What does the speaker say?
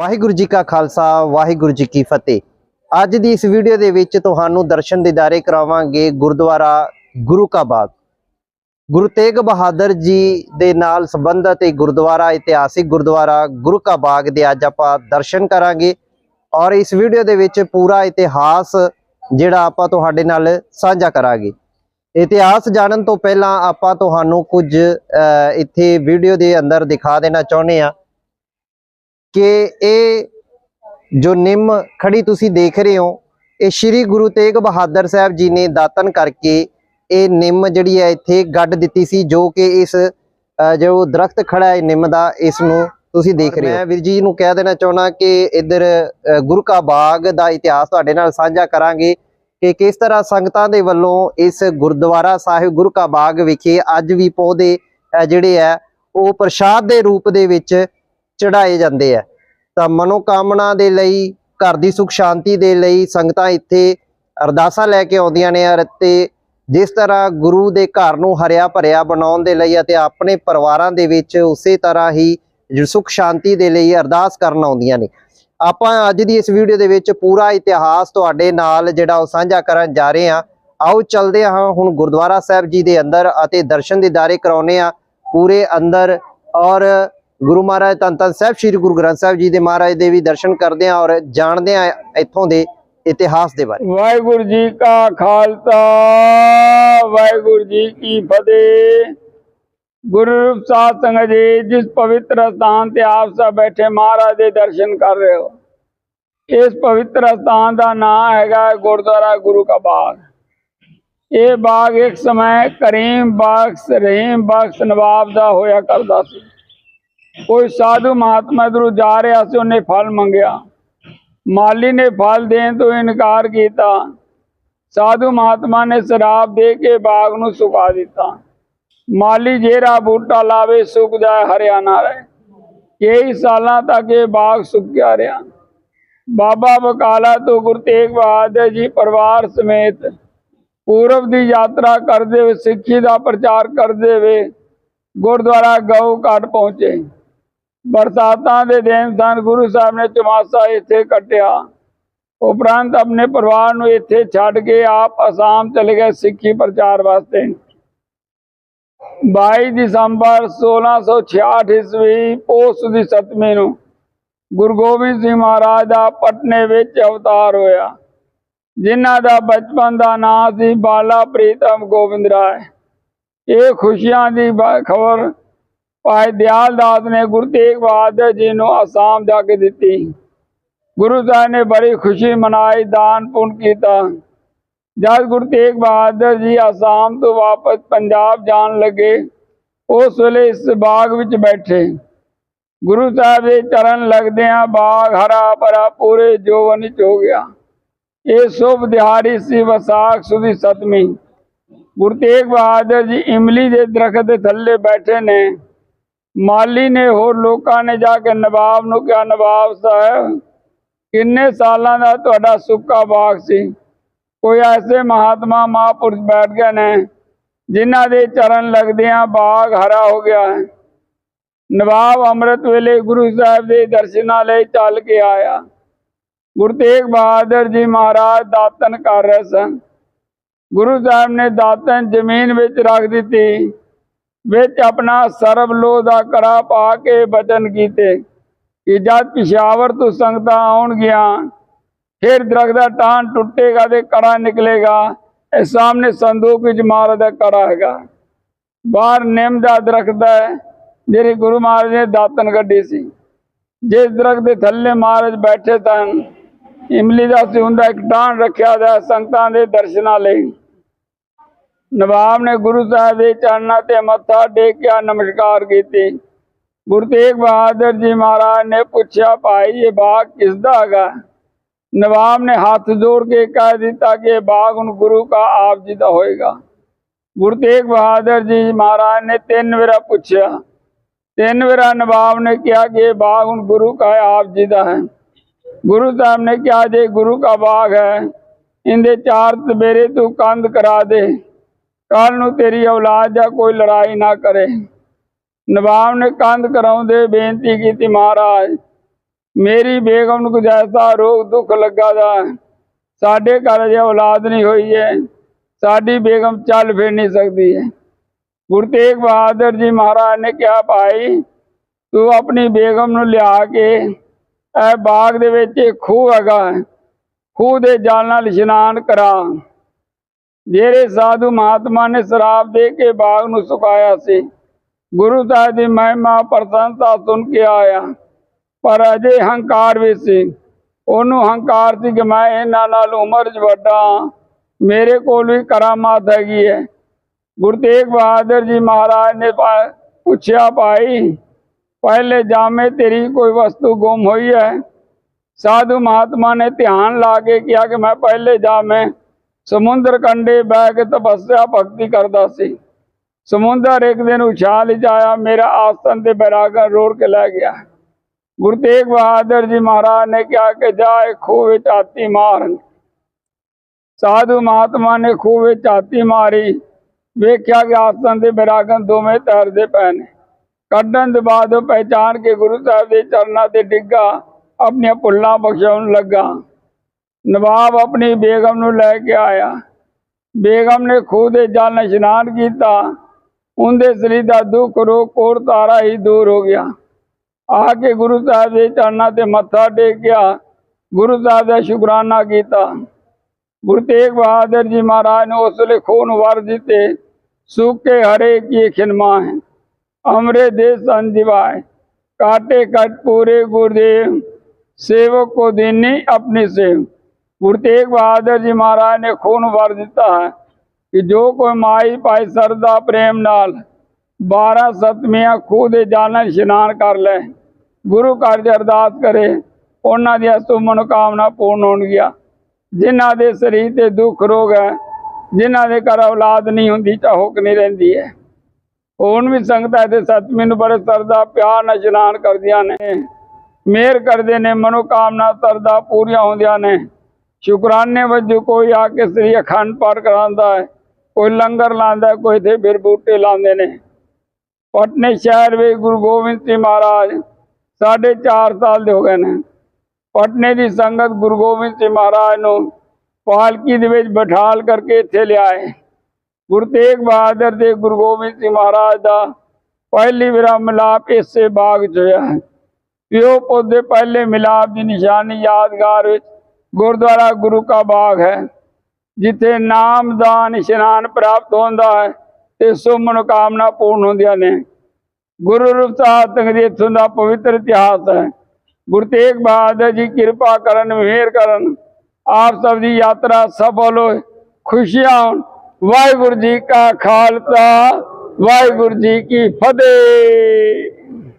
ਵਾਹਿਗੁਰੂ ਜੀ ਕਾ ਖਾਲਸਾ, ਵਾਹਿਗੁਰੂ ਜੀ ਕੀ ਫਤਿਹ। ਅੱਜ ਦੀ ਇਸ ਵੀਡੀਓ ਦੇ ਵਿੱਚ ਤੁਹਾਨੂੰ ਦਰਸ਼ਨ ਦਿਦਾਰੇ ਕਰਾਵਾਂਗੇ ਗੁਰਦੁਆਰਾ ਗੁਰੂ ਕਾ ਬਾਗ। ਗੁਰੂ ਤੇਗ ਬਹਾਦਰ ਜੀ ਦੇ ਨਾਲ ਸੰਬੰਧਿਤ ਇਹ ਗੁਰਦੁਆਰਾ, ਇਤਿਹਾਸਿਕ ਗੁਰਦੁਆਰਾ ਗੁਰੂ ਕਾ ਬਾਗ ਦੇ ਅੱਜ ਆਪਾਂ ਦਰਸ਼ਨ ਕਰਾਂਗੇ ਔਰ ਇਸ ਵੀਡੀਓ ਦੇ ਵਿੱਚ ਪੂਰਾ ਇਤਿਹਾਸ ਜਿਹੜਾ ਆਪਾਂ ਤੁਹਾਡੇ ਨਾਲ ਸਾਂਝਾ ਕਰਾਂਗੇ। ਇਤਿਹਾਸ ਜਾਣਨ ਤੋਂ ਪਹਿਲਾਂ ਆਪਾਂ ਤੁਹਾਨੂੰ ਕੁਝ ਇੱਥੇ ਵੀਡੀਓ ਦੇ ਅੰਦਰ ਦਿਖਾ ਦੇਣਾ ਚਾਹੁੰਦੇ ਆ ਕਿ ਇਹ ਜੋ ਨਿੰਮ ਖੜੀ ਤੁਸੀਂ ਦੇਖ ਰਹੇ ਹੋ, ਇਹ ਸ੍ਰੀ ਗੁਰੂ ਤੇਗ ਬਹਾਦਰ ਸਾਹਿਬ ਜੀ ਨੇ ਦਾਤਨ ਕਰਕੇ ਇਹ ਨਿੰਮ ਜਿਹੜੀ ਹੈ ਇੱਥੇ ਗੱਡ ਦਿੱਤੀ ਸੀ, ਜੋ ਕਿ ਇਸ ਜੋ ਦਰਖਤ ਖੜਾ ਹੈ ਨਿੰਮ ਦਾ, ਇਸ ਨੂੰ ਤੁਸੀਂ ਦੇਖ ਰਹੇ ਹੋ। ਮੈਂ ਵੀਰ ਜੀ ਨੂੰ ਕਹਿ ਦੇਣਾ ਚਾਹੁੰਦਾ ਕਿ ਇੱਧਰ ਗੁਰੂ ਕਾ ਬਾਗ ਦਾ ਇਤਿਹਾਸ ਤੁਹਾਡੇ ਨਾਲ ਸਾਂਝਾ ਕਰਾਂਗੇ ਕਿ ਕਿਸ ਤਰ੍ਹਾਂ ਸੰਗਤਾਂ ਦੇ ਵੱਲੋਂ ਇਸ ਗੁਰਦੁਆਰਾ ਸਾਹਿਬ, ਗੁਰੂ ਕਾ ਬਾਗ ਵਿਖੇ ਅੱਜ ਵੀ ਪੌਦੇ ਜਿਹੜੇ ਆ ਉਹ ਪ੍ਰਸ਼ਾਦ ਦੇ ਰੂਪ ਦੇ ਵਿੱਚ ਚੜਾਏ ਜਾਂਦੇ ਆ। ਤਾਂ ਮਨੋਕਾਮਨਾ ਦੇ ਲਈ, ਘਰ ਦੀ ਸੁਖ ਸ਼ਾਂਤੀ ਦੇ ਲਈ ਸੰਗਤਾਂ ਇੱਥੇ ਅਰਦਾਸਾਂ ਲੈ ਕੇ ਆਉਂਦੀਆਂ ਨੇ ਔਰ ਤੇ ਜਿਸ ਤਰ੍ਹਾਂ ਗੁਰੂ ਦੇ ਘਰ ਨੂੰ ਹਰਿਆ ਭਰਿਆ ਬਣਾਉਣ ਦੇ ਲਈ ਅਤੇ ਆਪਣੇ ਪਰਿਵਾਰਾਂ ਦੇ ਵਿੱਚ ਉਸੇ ਤਰ੍ਹਾਂ ਹੀ ਜੋ ਸੁਖ ਸ਼ਾਂਤੀ ਦੇ ਲਈ ਅਰਦਾਸ ਕਰਨ ਆਉਂਦੀਆਂ ਨੇ। ਆਪਾਂ ਅੱਜ ਦੀ ਇਸ ਵੀਡੀਓ ਦੇ ਵਿੱਚ ਪੂਰਾ ਇਤਿਹਾਸ ਤੁਹਾਡੇ ਨਾਲ ਜਿਹੜਾ ਉਹ ਸਾਂਝਾ ਕਰਨ ਜਾ ਰਹੇ ਹਾਂ। ਆਓ ਚੱਲਦੇ ਹਾਂ, ਹੁਣ ਗੁਰਦੁਆਰਾ ਸਾਹਿਬ ਜੀ ਦੇ ਅੰਦਰ ਅਤੇ ਦਰਸ਼ਨ ਦਿਦਾਰੇ ਕਰਾਉਨੇ ਆ ਪੂਰੇ ਅੰਦਰ ਔਰ ਗੁਰੂ ਮਹਾਰਾਜ ਧੰਨ ਧੰਨ ਸਾਹਿਬ, ਸ੍ਰੀ ਗੁਰੂ ਗ੍ਰੰਥ ਸਾਹਿਬ ਜੀ ਦੇ ਮਹਾਰਾਜ ਦੇ ਵੀ ਦਰਸ਼ਨ ਕਰਦੇ ਆ ਔਰ ਜਾਣਦੇ ਆ ਇੱਥੋਂ ਦੇ ਇਤਿਹਾਸ ਦੇ ਬਾਰੇ। ਵਾਹਿਗੁਰੂ ਜੀ ਕਾ ਖਾਲਸਾ, ਵਾਹਿਗੁਰੂ ਜੀ ਕੀ ਫਤਿਹ। ਗੁਰੂ ਰੂਪ ਸਾਧ ਸੰਗਤ ਜੀ, ਜਿਸ ਪਵਿੱਤਰ ਸਥਾਨ ਤੇ ਆਪ ਸਭ ਬੈਠੇ ਮਹਾਰਾਜ ਦੇ ਦਰਸ਼ਨ ਕਰ ਰਹੇ ਹੋ, ਇਸ ਪਵਿੱਤਰ ਸਥਾਨ ਦਾ ਨਾਮ ਹੈਗਾ ਗੁਰਦੁਆਰਾ ਗੁਰੂ ਕਾ ਬਾਗ। ਇਹ ਬਾਗ ਇੱਕ ਸਮੇਂ ਕਰੀਮ ਬਖਸ਼, ਰਹੀਮ ਬਖਸ਼ ਨਵਾਬ ਦਾ ਹੋਇਆ ਕਰਦਾ ਸੀ। ਕੋਈ ਸਾਧੂ ਮਹਾਤਮਾ ਇਧਰੋਂ ਜਾ ਰਿਹਾ ਸੀ, ਉਹਨੇ ਫਲ ਮੰਗਿਆ। ਮਾਲੀ ਨੇ ਫਲ ਦੇਣ ਤੋਂ ਇਨਕਾਰ ਕੀਤਾ। ਸਾਧੂ ਮਹਾਤਮਾ ਨੇ ਸ਼ਰਾਬ ਦੇ ਕੇ ਬਾਗ ਨੂੰ ਸੁਕਾ ਦਿੱਤਾ। ਮਾਲੀ ਜਿਹੜਾ ਬੂਟਾ ਲਾਵੇ, ਸੁੱਕ ਜਾਏ ਹਰਿਆ ਨਾ ਰਹੇ। ਕਈ ਸਾਲਾਂ ਤੱਕ ਇਹ ਬਾਗ ਸੁੱਕਿਆ ਰਿਹਾ। ਬਾਬਾ ਬਕਾਲਾ ਤੋਂ ਗੁਰੂ ਤੇਗ ਬਹਾਦਰ ਜੀ ਪਰਿਵਾਰ ਸਮੇਤ ਪੂਰਬ ਦੀ ਯਾਤਰਾ ਕਰਦੇ ਹੋਏ, ਸਿੱਖੀ ਦਾ ਪ੍ਰਚਾਰ ਕਰਦੇ ਹੋਏ ਗੁਰਦੁਆਰਾ ਗਊ ਘਾਟ ਪਹੁੰਚੇ। ਬਰਸਾਤਾਂ ਦੇ ਦਿਨ ਸਨ, ਗੁਰੂ ਸਾਹਿਬ ਨੇ ਚਮਾਸਾ ਇੱਥੇ ਕੱਟਿਆ। ਉਪਰੰਤ ਆਪਣੇ ਪਰਿਵਾਰ ਨੂੰ ਇੱਥੇ ਛੱਡ ਕੇ ਆਪ ਅਸਾਮ ਚਲੇ ਗਏ ਸਿੱਖੀ ਪ੍ਰਚਾਰ ਵਾਸਤੇ। 22 ਦਸੰਬਰ 1666 ਈਸਵੀ ਪੋਸ ਦੀ ਸਤਵੀਂ ਨੂੰ ਗੁਰੂ ਗੋਬਿੰਦ ਸਿੰਘ ਮਹਾਰਾਜ ਦਾ ਪਟਨੇ ਵਿੱਚ ਅਵਤਾਰ ਹੋਇਆ, ਜਿਨ੍ਹਾਂ ਦਾ ਬਚਪਨ ਦਾ ਨਾਂ ਸੀ ਬਾਲਾ ਪ੍ਰੀਤਮ ਗੋਬਿੰਦ ਰਾਏ। ਇਹ ਖੁਸ਼ੀਆਂ ਦੀ ਖਬਰ ਭਾਈ ਦਿਆਲ ਦਾਸ ਨੇ ਗੁਰੂ ਤੇਗ ਬਹਾਦਰ ਜੀ ਨੂੰ ਅਸਾਮ ਜਾ ਕੇ ਦਿੱਤੀ। ਗੁਰੂ ਸਾਹਿਬ ਨੇ ਬੜੀ ਖੁਸ਼ੀ ਮਨਾਈ, ਦਾਨ ਪੁੰਨ ਕੀਤਾ। ਜਦ ਗੁਰੂ ਤੇਗ ਬਹਾਦਰ ਜੀ ਅਸਾਮ ਤੋਂ ਵਾਪਸ ਪੰਜਾਬ ਜਾਣ ਲੱਗੇ, ਉਸ ਵੇਲੇ ਇਸ ਬਾਗ ਵਿੱਚ ਬੈਠੇ। ਗੁਰੂ ਸਾਹਿਬ ਦੇ ਚਰਨ ਲੱਗਦਿਆਂ ਬਾਗ ਹਰਾ ਭਰਾ ਪੂਰੇ ਜੋਵਨ ਵਿੱਚ ਹੋ ਗਿਆ। ਇਹ ਸ਼ੁਭ ਦਿਹਾੜੀ ਸੀ ਵਿਸਾਖ ਸੁਦੀ ਸਤਵੀਂ। ਗੁਰੂ ਤੇਗ ਬਹਾਦਰ ਜੀ ਇਮਲੀ ਦੇ ਦਰਖਤ ਦੇ ਥੱਲੇ ਬੈਠੇ ਨੇ। ਮਾਲੀ ਨੇ ਹੋਰ ਲੋਕਾਂ ਨੇ ਜਾ ਕੇ ਨਵਾਬ ਨੂੰ ਕਿਹਾ, ਨਵਾਬ ਸਾਹਿਬ, ਕਿੰਨੇ ਸਾਲਾਂ ਦਾ ਤੁਹਾਡਾ ਸੁੱਕਾ ਬਾਗ ਸੀ? ਕੋਈ ਐਸੇ ਮਹਾਤਮਾ ਮਹਾਪੁਰਸ਼ ਬੈਠ ਗਏ ਨੇ, ਜਿਨ੍ਹਾਂ ਦੇ ਚਰਨ ਲੱਗਦਿਆਂ ਬਾਗ ਹਰਾ ਹੋ ਗਿਆ ਹੈ। ਨਵਾਬ ਅੰਮ੍ਰਿਤ ਵੇਲੇ ਗੁਰੂ ਸਾਹਿਬ ਦੇ ਦਰਸ਼ਨਾਂ ਲਈ ਚੱਲ ਕੇ ਆਇਆ। ਗੁਰੂ ਤੇਗ ਬਹਾਦਰ ਜੀ ਮਹਾਰਾਜ ਦਾਤਨ ਕਰ ਰਹੇ ਸਨ। ਗੁਰੂ ਸਾਹਿਬ ਨੇ ਦਾਤਨ ਜ਼ਮੀਨ ਵਿੱਚ ਰੱਖ ਦਿੱਤੀ। ਵਿੱਚ ਆਪਣਾ ਸਰਬ ਲੋਹ ਦਾ ਕੜਾ ਪਾ ਕੇ ਬਚਨ ਕੀਤੇ ਕਿ ਜਦ ਪਿਸ਼ਾਵਰ ਤੋਂ ਸੰਗਤਾਂ ਆਉਣਗੀਆਂ, ਫਿਰ ਦਰਖਤ ਦਾ ਟਾਣ ਟੁੱਟੇਗਾ ਤੇ ਕੜਾ ਨਿਕਲੇਗਾ। ਇਹ ਸਾਹਮਣੇ ਸੰਦੂਕ ਵਿੱਚ ਮਹਾਰਾਜ ਦਾ ਕੜਾ ਹੈਗਾ। ਬਾਹਰ ਨਿੰਮ ਦਾ ਦਰਖਤ ਹੈ, ਜਿਹੜੇ ਗੁਰੂ ਮਹਾਰਾਜ ਨੇ ਦਾਤਨ ਕੱਢੀ ਸੀ। ਜਿਸ ਦਰਖਤ ਦੇ ਥੱਲੇ ਮਹਾਰਾਜ ਬੈਠੇ ਸਨ, ਇਮਲੀ ਦਾ ਸੀ ਹੁੰਦਾ ਇੱਕ ਟਾਣ ਰੱਖਿਆ ਦਾ ਸੰਗਤਾਂ ਦੇ ਦਰਸ਼ਨਾਂ ਲਈ। ਨਵਾਬ ਨੇ ਗੁਰੂ ਸਾਹਿਬ ਦੇ ਚਰਨਾਂ ਤੇ ਮੱਥਾ ਟੇਕਿਆ, ਨਮਸਕਾਰ ਕੀਤੀ। ਗੁਰੂ ਤੇਗ ਬਹਾਦਰ ਜੀ ਮਹਾਰਾਜ ਨੇ ਪੁੱਛਿਆ, ਭਾਈ, ਇਹ ਬਾਗ ਕਿਸ ਦਾ ਹੈਗਾ? ਨਵਾਬ ਨੇ ਹੱਥ ਜੋੜ ਕੇ ਕਹਿ ਦਿੱਤਾ ਕਿ ਇਹ ਬਾਗ ਹੁਣ ਗੁਰੂ ਦਾ ਆਪ ਜੀ ਦਾ ਹੋਏਗਾ। ਗੁਰੂ ਤੇਗ ਬਹਾਦਰ ਜੀ ਮਹਾਰਾਜ ਨੇ ਤਿੰਨ ਵਾਰ ਪੁੱਛਿਆ। ਤਿੰਨ ਵਾਰ ਨਵਾਬ ਨੇ ਕਿਹਾ ਕਿ ਇਹ ਬਾਗ ਹੁਣ ਗੁਰੂ ਦਾ ਆਪ ਜੀ ਦਾ ਹੈ। ਗੁਰੂ ਸਾਹਿਬ ਨੇ ਕਿਹਾ, ਜੇ ਗੁਰੂ ਦਾ ਬਾਗ ਹੈ, ਇਹਦੇ ਚਾਰ ਤਬੇਰੇ ਤੂੰ ਕੰਧ ਕਰਾ ਦੇ। ਕੱਲ ਨੂੰ ਤੇਰੀ ਔਲਾਦ ਜਾਂ ਕੋਈ ਲੜਾਈ ਨਾ ਕਰੇ। ਨਵਾਬ ਨੇ ਕੰਧ ਕਰਾਉਂਦੇ ਬੇਨਤੀ ਕੀਤੀ, ਮਹਾਰਾਜ, ਮੇਰੀ ਬੇਗਮ ਨੂੰ ਕੁਝ ਐਸਾ ਰੋਗ ਦੁੱਖ ਲੱਗਾ ਦਾ। ਸਾਡੇ ਘਰ ਜੇ ਔਲਾਦ ਨਹੀਂ ਹੋਈ ਹੈ ਸਾਡੀ ਬੇਗਮ ਚੱਲ ਫਿਰ ਨਹੀਂ ਸਕਦੀ ਹੈ ਗੁਰੂ ਤੇਗ ਬਹਾਦਰ ਜੀ ਮਹਾਰਾਜ ਨੇ ਕਿਹਾ, ਭਾਈ, ਤੂੰ ਆਪਣੀ ਬੇਗਮ ਨੂੰ ਲਿਆ ਕੇ ਇਹ ਬਾਗ ਦੇ ਵਿੱਚ ਇੱਕ ਖੂਹ ਹੈਗਾ। ਖੂਹ ਦੇ ਜਲ ਨਾਲ ਇਸ਼ਨਾਨ ਕਰਾ। ਜਿਹੜੇ ਸਾਧੂ ਮਹਾਤਮਾ ਨੇ ਸ਼ਰਾਬ ਦੇ ਕੇ ਬਾਗ ਨੂੰ ਸੁਕਾਇਆ ਸੀ ਗੁਰੂ ਸਾਹਿਬ ਦੀ ਮਹਿਮਾ ਪ੍ਰਸੰਸਾ ਸੁਣ ਕੇ ਆਇਆ। ਪਰ ਅਜੇ ਹੰਕਾਰ ਵੀ ਸੀ। ਉਹਨੂੰ ਹੰਕਾਰ ਸੀ ਕਿ ਮੈਂ ਇਹਨਾਂ ਨਾਲ ਉਮਰ 'ਚ ਵੱਡਾ ਹਾਂ, ਮੇਰੇ ਕੋਲ ਵੀ ਕਰਾਮਾਤ ਹੈਗੀ ਹੈ। ਗੁਰੂ ਤੇਗ ਬਹਾਦਰ ਜੀ ਮਹਾਰਾਜ ਨੇ ਪੁੱਛਿਆ ਭਾਈ ਪਹਿਲੇ ਜਾਮੇ ਤੇਰੀ ਕੋਈ ਵਸਤੂ ਗੁੰਮ ਹੋਈ ਹੈ? ਸਾਧੂ ਮਹਾਤਮਾ ਨੇ ਧਿਆਨ ਲਾ ਕੇ ਕਿਹਾ ਕਿ ਮੈਂ ਪਹਿਲੇ ਜਾਮੇ ਸਮੁੰਦਰ ਕੰਢੇ ਬਹਿ ਕੇ ਤਪੱਸਿਆ ਭਗਤੀ ਕਰਦਾ ਸੀ। ਸਮੁੰਦਰ ਇੱਕ ਦਿਨ ਉਛਾਲ ਚ ਆਇਆ, ਮੇਰਾ ਆਸਨ ਤੇ ਬੈਰਾਗਾ ਰੋੜ ਕੇ ਲੈ ਗਿਆ। ਗੁਰੂ ਤੇਗ ਬਹਾਦਰ ਜੀ ਮਹਾਰਾਜ ਨੇ ਕਿਹਾ ਕਿ ਜਾ ਇਹ ਖੂਹ ਵਿੱਚ ਆਤੀ ਮਾਰਨ ਸਾਧੂ ਮਹਾਤਮਾ ਨੇ ਖੂਹ ਵਿੱਚ ਆਤੀ ਮਾਰੀ। ਵੇਖਿਆ ਕਿ ਆਸਨ ਤੇ ਬੈਰਾਗਨ ਦੋਵੇਂ ਤੈਰਦੇ ਪਏ ਨੇ। ਕੱਢਣ ਦੇ ਬਾਅਦ ਉਹ ਪਹਿਚਾਨ ਕੇ ਗੁਰੂ ਸਾਹਿਬ ਦੇ ਚਰਨਾਂ ਤੇ ਡਿੱਗਾ, ਆਪਣੀਆਂ ਭੁੱਲਾਂ ਬਖਸ਼ਾਉਣ ਲੱਗਾ। ਨਵਾਬ ਆਪਣੀ ਬੇਗਮ ਨੂੰ ਲੈ ਕੇ ਆਇਆ। ਬੇਗਮ ਨੇ ਖੂਹ ਦੇ ਜਲ ਇਸ਼ਨਾਨ ਕੀਤਾ। ਉਹਦੇ ਸਰੀਰ ਦਾ ਦੁੱਖ, ਰੋਗ ਕੋੜ ਤਾਰਾ ਹੀ ਦੂਰ ਹੋ ਗਿਆ। ਆ ਕੇ ਗੁਰੂ ਸਾਹਿਬ ਦੇ ਚਰਨਾਂ ਤੇ ਮੱਥਾ ਟੇਕਿਆ। ਗੁਰੂ ਸਾਹਿਬ ਦਾ ਸ਼ੁਕਰਾਨਾ ਕੀਤਾ। ਗੁਰੂ ਤੇਗ ਬਹਾਦਰ ਜੀ ਮਹਾਰਾਜ ਨੇ ਉਸ ਵੇਲੇ ਖੂਹ ਨੂੰ ਵਰ ਦਿੱਤੇ। ਸੂਕੇ ਹਰੇ ਕੀ ਖਿਨਮਾ ਹੈ ਅਮਰੇ ਦੇ ਸੰਜੀਵਾਏ ਕਾਟੇ ਕਟ ਪੂਰੇ ਗੁਰਦੇਵ, ਸੇਵਕ ਕੋ ਦੇਨੀ ਆਪਣੀ ਸੇਵ। ਗੁਰੂ ਤੇਗ ਬਹਾਦਰ ਜੀ ਮਹਾਰਾਜ ਨੇ ਖੂਨ ਵਰ ਦਿੱਤਾ ਹੈ ਕਿ ਜੋ ਕੋਈ ਮਾਈ ਭਾਈ ਸਰਦਾ ਪ੍ਰੇਮ ਨਾਲ 12 ਸਤਮੀਆਂ ਖੂਹ ਦੇ ਜਲ ਨਾਲ ਇਸ਼ਨਾਨ ਕਰ ਲੈ, ਗੁਰੂ ਘਰ 'ਚ ਅਰਦਾਸ ਕਰੇ, ਉਹਨਾਂ ਦੀਆਂ ਸੋ ਮਨੋਕਾਮਨਾ ਪੂਰਨ ਹੋਣਗੀਆਂ ਜਿਨ੍ਹਾਂ ਦੇ ਸਰੀਰ ਤੇ ਦੁੱਖ ਰੋਗ ਹੈ, ਜਿਨ੍ਹਾਂ ਦੇ ਘਰ ਔਲਾਦ ਨਹੀਂ ਹੁੰਦੀ ਚਾਹੋਕ ਨਹੀਂ ਰਹਿੰਦੀ ਹੈ। ਹੁਣ ਵੀ ਸੰਗਤਾਂ ਦੇ ਸਤਮੀ ਨੂੰ ਬੜੇ ਸਰਦਾ ਪਿਆਰ ਨਾਲ ਇਸ਼ਨਾਨ ਕਰਦੀਆਂ ਨੇ। ਮਿਹਰ ਕਰਦੇ ਨੇ, ਮਨੋਕਾਮਨਾ, ਸਰਦਾ ਪੂਰੀਆਂ ਹੁੰਦੀਆਂ ਨੇ। ਸ਼ੁਕਰਾਨੇ ਵਜੋਂ ਕੋਈ ਆ ਕੇ ਸ੍ਰੀ ਅਖੰਡ ਪਾਠ ਕਰਾਉਂਦਾ ਹੈ, ਕੋਈ ਲੰਗਰ ਲਾਉਂਦਾ ਕੋਈ ਤੇ ਫਿਰ ਬੂਟੇ ਲਾਉਂਦੇ ਨੇ। ਪਟਨੇ ਸ਼ਹਿਰ ਵਿੱਚ ਗੁਰੂ ਗੋਬਿੰਦ ਸਿੰਘ ਮਹਾਰਾਜ ਸਾਢੇ ਚਾਰ ਸਾਲ ਦੇ ਹੋ ਗਏ ਨੇ। ਪਟਨੇ ਦੀ ਸੰਗਤ ਗੁਰੂ ਗੋਬਿੰਦ ਸਿੰਘ ਮਹਾਰਾਜ ਨੂੰ ਪਾਲਕੀ ਦੇ ਵਿੱਚ ਬਿਠਾਲ ਕਰਕੇ ਇੱਥੇ ਲਿਆਏ। ਗੁਰੂ ਤੇਗ ਬਹਾਦਰ ਦੇ ਗੁਰੂ ਗੋਬਿੰਦ ਸਿੰਘ ਮਹਾਰਾਜ ਦਾ ਪਹਿਲੀ ਵਾਰ ਮਿਲਾਪ ਇਸੇ ਬਾਗ 'ਚ ਹੋਇਆ ਹੈ। ਪਿਓ ਪੌਦੇ ਪਹਿਲੇ ਮਿਲਾਪ ਦੀ ਨਿਸ਼ਾਨੀ ਯਾਦਗਾਰ ਵਿੱਚ ਗੁਰਦੁਆਰਾ ਗੁਰੂ ਕਾ ਬਾਗ ਹੈ, ਜਿੱਥੇ ਨਾਮਦਾਨ ਇਸ਼ਨਾਨ ਪ੍ਰਾਪਤ ਹੁੰਦਾ ਹੈ ਤੇ ਸੋ ਮਨੋਕਾਮਨਾ ਪੂਰਨ ਹੁੰਦੀਆਂ ਨੇ। ਗੁਰੂ ਰੂਪ ਸਾਹਿਬ ਤੱਕ ਦੀ ਦਾ ਪਵਿੱਤਰ ਇਤਿਹਾਸ ਹੈ। ਗੁਰੂ ਤੇਗ ਬਹਾਦਰ ਜੀ ਕਿਰਪਾ ਕਰਨ, ਮਿਹਰ ਕਰਨ, ਆਪ ਸਭ ਦੀ ਯਾਤਰਾ ਸਫਲ ਹੋਏ, ਖੁਸ਼ੀਆਂ ਹੋਣ। ਵਾਹਿਗੁਰੂ ਜੀ ਕਾ ਖਾਲਸਾ, ਵਾਹਿਗੁਰੂ ਜੀ ਕੀ ਫਤਿਹ।